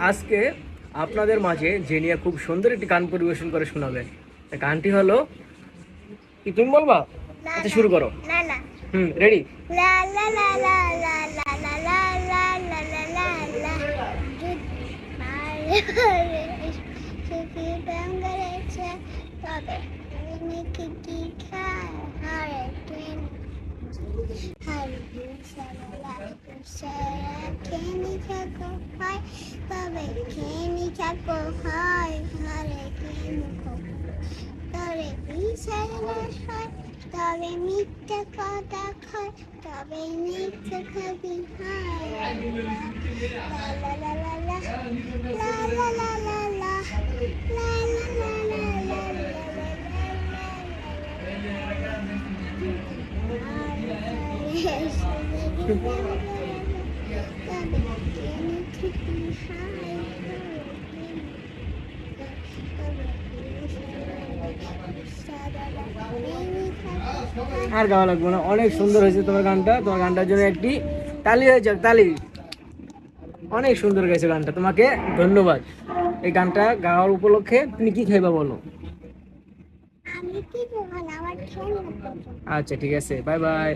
আজকে আপনাদের মাঝে জেনিয়া খুব সুন্দর একটি গান পরিবেশন করে শোনাবে গানটি হলো কি তুমি বলবা আচ্ছা শুরু করো হুম রেডি খায় থাকো হয় তবে খেনি থাকো হয় হারে খেনি তবে বিচার হয় তবে মিথ্যা কথা খায় তবে মিথ্যা খাবি হয় লা লা লা লা লা লা লা লা লা লা লা লা লা লা আর গাওয়া লাগবে না। অনেক সুন্দর হয়েছে তোমার গানটা। তোমার গানটার জন্য একটি তালি হয়ে যাক তালি। অনেক সুন্দর গেছে গানটা। তোমাকে ধন্যবাদ। এই গানটা গাওয়ার উপলক্ষে তুমি কি খাইবা বলো? আচ্ছা ঠিক আছে। Bye bye.